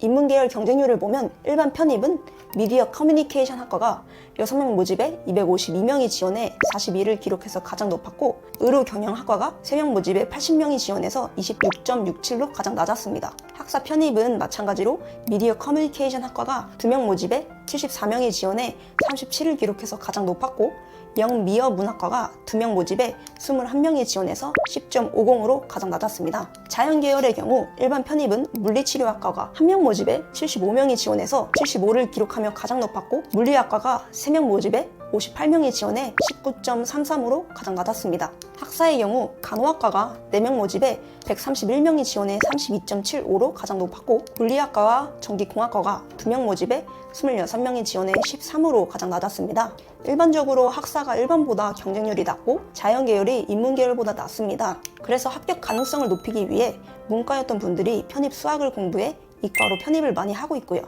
인문계열 경쟁률을 보면 일반 편입은 미디어 커뮤니케이션 학과가 6명 모집에 252명이 지원해 42를 기록해서 가장 높았고 의료 경영 학과가 3명 모집에 80명이 지원해서 26.67로 가장 낮았습니다. 학사 편입은 마찬가지로 미디어 커뮤니케이션 학과가 2명 모집에 74명이 지원해 37을 기록해서 가장 높았고 영미어 문학과가 2명 모집에 21명이 지원해서 10.50으로 가장 낮았습니다. 자연계열의 경우 일반 편입은 물리치료학과가 1명 모집에 75명이 지원해서 75를 기록하며 가장 높았고 물리학과가 3명 모집에 58명이 지원해 19.33으로 가장 낮았습니다. 학사의 경우 간호학과가 4명 모집에 131명이 지원해 32.75로 가장 높았고 물리학과와 전기공학과가 2명 모집에 26명이 지원해 13으로 가장 낮았습니다. 일반적으로 학사가 일반보다 경쟁률이 낮고 자연계열이 인문계열보다 낮습니다. 그래서 합격 가능성을 높이기 위해 문과였던 분들이 편입 수학을 공부해 이과로 편입을 많이 하고 있고요.